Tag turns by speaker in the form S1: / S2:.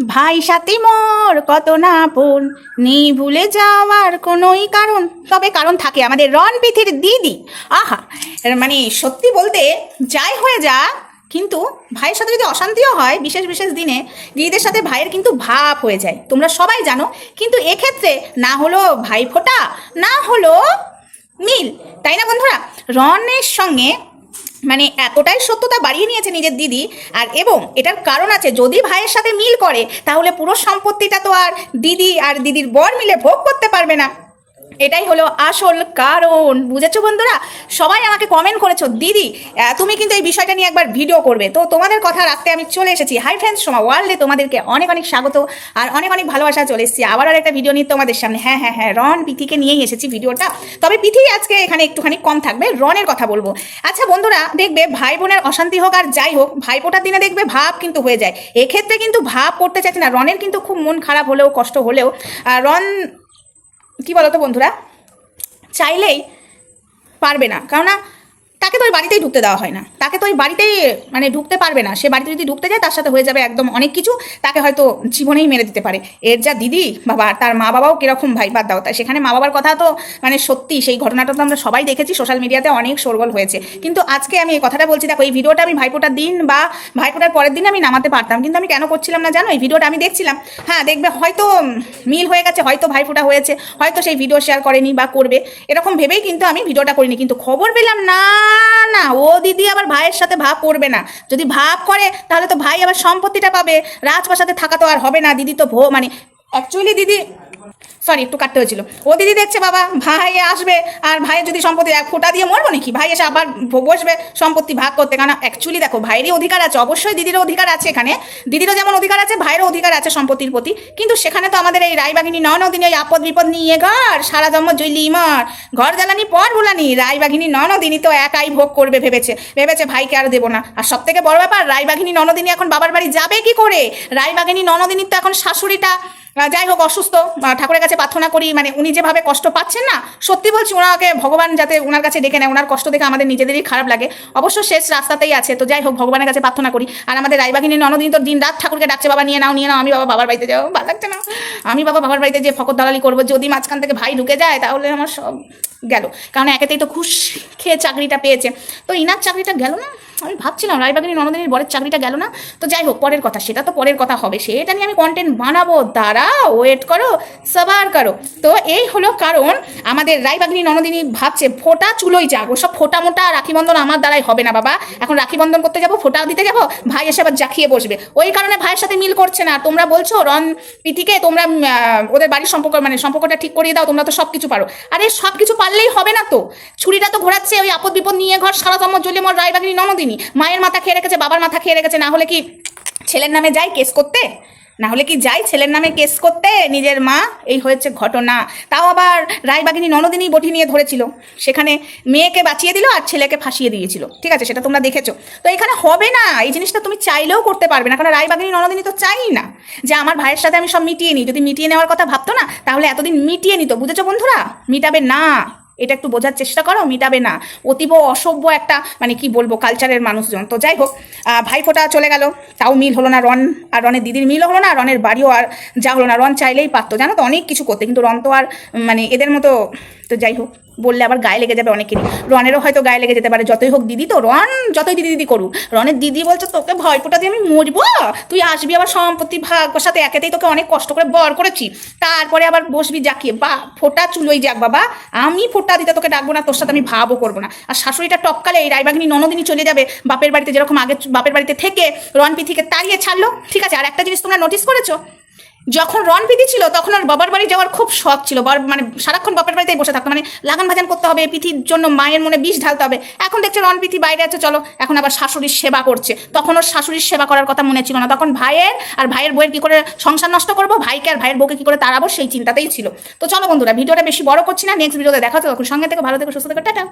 S1: ভাই সাথী মোর, কত না আপন নেই ভুলে যাওয়ার কোনোই কারণ। তবে কারণ থাকে আমাদের রণপীথির দিদি। আহা মানে সত্যি বলতে যাই হয়ে যা, কিন্তু ভাইয়ের সাথে যদি অশান্তিও হয়, বিশেষ বিশেষ দিনে দিদিদের সাথে ভাইয়ের কিন্তু ভাব হয়ে যায়। তোমরা সবাই জানো, কিন্তু এক্ষেত্রে না হলো ভাই ফোটা, না হলো মিল। তাই না বন্ধুরা? রনের সঙ্গে মানে এতটাই সত্যতা বাড়িয়ে নিয়েছে নিজের দিদি। আর এবং এটার কারণ আছে, যদি ভাইয়ের সাথে মিল করে, তাহলে পুরো সম্পত্তিটা তো আর দিদি আর দিদির বর মিলে ভোগ করতে পারবে না। এটাই হলো আসল কারণ। বুঝেছ বন্ধুরা? সবাই আমাকে কমেন্ট করেছ, দিদি তুমি কিন্তু এই বিষয়টা নিয়ে একবার ভিডিও করবে। তো তোমাদের কথা রাখতে আমি চলে এসেছি। হাই ফ্রেন্ডস সময় ওয়ার্ল্ডে তোমাদেরকে অনেক অনেক স্বাগত আর অনেক অনেক ভালোবাসা চলে এসেছি। আবার আর একটা ভিডিও নিয়ে তোমাদের সামনে। হ্যাঁ হ্যাঁ হ্যাঁ রন পিথিকে নিয়েই এসেছি ভিডিওটা তবে পিথি আজকে এখানে একটুখানি কম থাকবে। রনের কথা বলব। আচ্ছা বন্ধুরা, দেখবে ভাই বোনের অশান্তি হোক আর যাই হোক ভাইপোটার দিনে দেখবে ভাব কিন্তু হয়ে যায়। এক্ষেত্রে কিন্তু ভাব করতে চাইছে না। রনের কিন্তু খুব মন খারাপ হলেও, কষ্ট হলেও রন কি বলতো বন্ধুরা? চাইলেই পারবে না। কেননা তাকে তো ওই বাড়িতেই ঢুকতে দেওয়া হয় না। তাকে তো ওই বাড়িতেই মানে ঢুকতে পারবে না। সে বাড়িতে যদি ঢুকতে যায়, তার সাথে হয়ে যাবে একদম অনেক কিছু। তাকে হয়তো জীবনেই মেরে দিতে পারে। এর যা দিদি, বাবা তার মা বাবাও কীরকম ভাই, বাদ দাও তাই সেখানে মা বাবার কথা তো মানে সত্যি, সেই ঘটনাটা তো আমরা সবাই দেখেছি। সোশ্যাল মিডিয়াতে অনেক শোরগোল হয়েছে। কিন্তু আজকে আমি এই কথাটা বলছি, দেখো, এই ভিডিওটা আমি ভাইফোঁটার দিন বা ভাইফোঁটার পরের দিন আমি নামাতে পারতাম। কিন্তু আমি কেন করছিলাম না জানো? এই ভিডিওটা আমি দেখছিলাম। হ্যাঁ দেখবে হয়তো মিল হয়ে গেছে, হয়তো ভাইফোঁটা হয়েছে, হয়তো সেই ভিডিও শেয়ার করেনি বা করবে। এরকম ভেবেই কিন্তু আমি ভিডিওটা করিনি। কিন্তু খবর পেলাম না। না, ও দিদি আবার ভাইয়ের সাথে ভাব করবে না। যদি ভাব করে, তাহলে তো ভাই আবার সম্পত্তিটা পাবে। রাজপ্রাসাদে থাকা তো আর হবে না, দিদি তো ভো মানে অ্যাকচুয়ালি দিদি সরি একটু কাটতে হয়েছিল। ও দিদি দেখছে বাবা, ভাই আসবে, আর ভাইয়ের যদি সম্পত্তি এক ফোঁটা দিয়ে মরবো নাকি? ভাই এসে আবার বসবে, সম্পত্তি ভাগ করতে। কারণ অ্যাকচুয়ালি দেখো, ভাইয়েরই অধিকার আছে, অবশ্যই দিদিরও অধিকার আছে এখানে। দিদিরও যেমন অধিকার আছে, ভাইয়েরও অধিকার আছে সম্পত্তির প্রতি। কিন্তু সেখানে তো আমাদের এই রায়বাগিনী নদিনী ওই আপদ বিপদ নিয়ে ঘর, সারা জন্ম জইলি মার। ঘর জ্বালানি পর ভুলানি, রায়বাগিনী ননদিনী তো একাই ভোগ করবে ভেবেছে। ভেবেছে ভাইকে আর দেবো না। আর সব থেকে বড় ব্যাপার, রায়বাগিনী ননদিনী এখন বাবার বাড়ি যাবে কি করে? রায়বাগিনী ননদিনীর তো এখন শাশুড়িটা যাই হোক, অসুস্থ ঠাকুরের কাছে প্রার্থনা করি মানে উনি যেভাবে কষ্ট পাচ্ছেন না, সত্যি বলছি ওনাকে ভগবান যাতে ওনার কাছে ডেকে নেয়, ওনার কষ্ট দেখে আমাদের নিজেদেরই খারাপ লাগে। অবশ্য শেষ রাস্তাতেই আছে, তো যাই হোক, ভগবানের কাছে প্রার্থনা করি। আর আমাদের রায়বাগিনী ননদিন তো দিন রাত ঠাকুরকে ডাকছে, বাবা, নিয়ে নাও নিয়ে নাও, আমি বাবা বাবার বাড়িতে যাব। ভালো লাগছে না। আমি বাবা বাবার বাড়িতে যে ফকর দালালি করব, যদি মাঝখান থেকে ভাই ঢুকে যায়, তাহলে আমার সব গেল। কারণ একেতেই তো খুশ খেয়ে চাকরিটা পেয়েছে। তো ইনার চাকরিটা গেল না? আমি ভাবছিলাম রায়বাগিনী ননদিনীর বরের চাকরিটা গেল না? তো যাই হোক, পরের কথা, সেটা তো পরের কথা হবে। সেটা নিয়ে আমি কন্টেন্ট বানাবো। দাঁড়া ওয়েট করো সবার করো। তো এই হলো কারণ, আমাদের রায়বাগিনী ননদিনী ভাবছে, ফোটা চুলোই যাক। ওসব ফোটা মোটা রাখি বন্ধন আমার দ্বারাই হবে না, বাবা। এখন রাখি বন্ধন করতে যাব ফোটা দিতে যাব, ভাই এসে আবার জাকিয়ে বসবে। ওই কারণে ভাইয়ের সাথে মিল করছে না। তোমরা বলছো রন পিতিকে তোমরা ওদের বাড়ির সম্পর্ক মানে সম্পর্কটা ঠিক করিয়ে দাও, তোমরা তো সব কিছু পারো। আরে সব কিছু পারলেই হবে না তো? ছুরিটা তো ঘোরাচ্ছে, ওই আপদ বিপদ নিয়ে ঘর সারা জন্ম জ্বলে মর রায়বাগিনী ননদিনী। মায়ের মাথা খেয়ে রেখেছে, বাবার মাথা খেয়ে রেখেছে, না হলে কি ছেলের নামে যাই কেস করতে? না হলে কি যাই ছেলের নামে কেস করতে? নিজের মা, এই হয়েছে ঘটনা। তাও আবার রায়বাগিনী ননদিনী বটি নিয়ে ধরেছিল। সেখানে মেয়েকে বাঁচিয়ে দিল আর ছেলেকে ফাঁসিয়ে দিয়েছিল। ঠিক আছে, সেটা তোমরা দেখেছ। তো এখানে হবে না, এই জিনিসটা তুমি চাইলেও করতে পারবে না। কারণ রায়বাগিনী ননদিনী তো চাই না যে আমার ভাইয়ের সাথে আমি সব মিটিয়ে নিই। যদি মিটিয়ে নেওয়ার কথা ভাবতো না, তাহলে এতদিন মিটিয়ে নিত। বুঝেছ বন্ধুরা? মিটাবে না। এটা একটু বোঝার চেষ্টা করো, মিটাবে না। অতীব অসভ্য একটা মানে কি বলব কালচারের মানুষজন। তো যাই হোক ভাইফোঁটা চলে গেল। তাও মিল হলো না রন, আর রনের দিদির মিল হলো না রনের বাড়িও আর যা হলো না। রন চাইলেই পারতো, জানো তো, অনেক কিছু করতে। কিন্তু রন তো আর মানে এদের মতো, তো যাই হোক। বললে আবার গায়ে লেগে যাবে অনেকেরই। রনেরও হয়তো গায়ে লেগে যেতে পারে, যতই হোক দিদি তো, রন যতই দিদি দিদি করুক। রনের দিদি বলছে, তোকে ভয়পোটা দিয়ে আমি মরবো? তুই আসবি আবার সম্পত্তি ভাগ সাথে একেতেই তোকে অনেক কষ্ট করে বর করেছি। তারপরে আবার বসবি জাকিয়ে, বা, ফোটা চুলোই যাক বাবা। আমি ফোটা দিতে তোকে ডাকবো না, তোর সাথে আমি ভাবও করব না। আর শাশুড়িটা টপকালে এই রায়বাগিনী ননদিনী চলে যাবে, বাপের বাড়িতে যেরকম আগে বাপের বাড়িতে থেকে রনপিথিকে তাড়িয়ে ছাড়লো। ঠিক আছে, আর একটা জিনিস তোমরা নোটিস করেছ? যখন রন পিথি ছিল তখন ওর বাবার বাড়ি যাওয়ার খুব শখ ছিল। মানে সারাক্ষণ বাপের বাড়িতেই বসে থাকতো। মানে লাগান ভাজান করতে হবে পিথির জন্য মায়ের মনে বিষ ঢালতে হবে। এখন দেখছে রন পিথি বাইরে আছে, চলো। এখন আবার শাশুড়ির সেবা করছে। তখন ওর শাশুড়ির সেবা করার কথা মনে ছিল না। তখন ভাইয়ের আর ভাইয়ের বইয়ের কি করে সংসার নষ্ট করব, ভাইকে আর ভাইয়ের বউকে কি করে তাড়াবো, সেই চিন্তাতেই ছিল। তো চলো বন্ধুরা, ভিডিওটা বেশি বড় করছি না। নেক্সট ভিডিওতে দেখা হচ্ছে। তখন সঙ্গে থেকে ভালো থেকে সুস্থ থেকে, টাটা।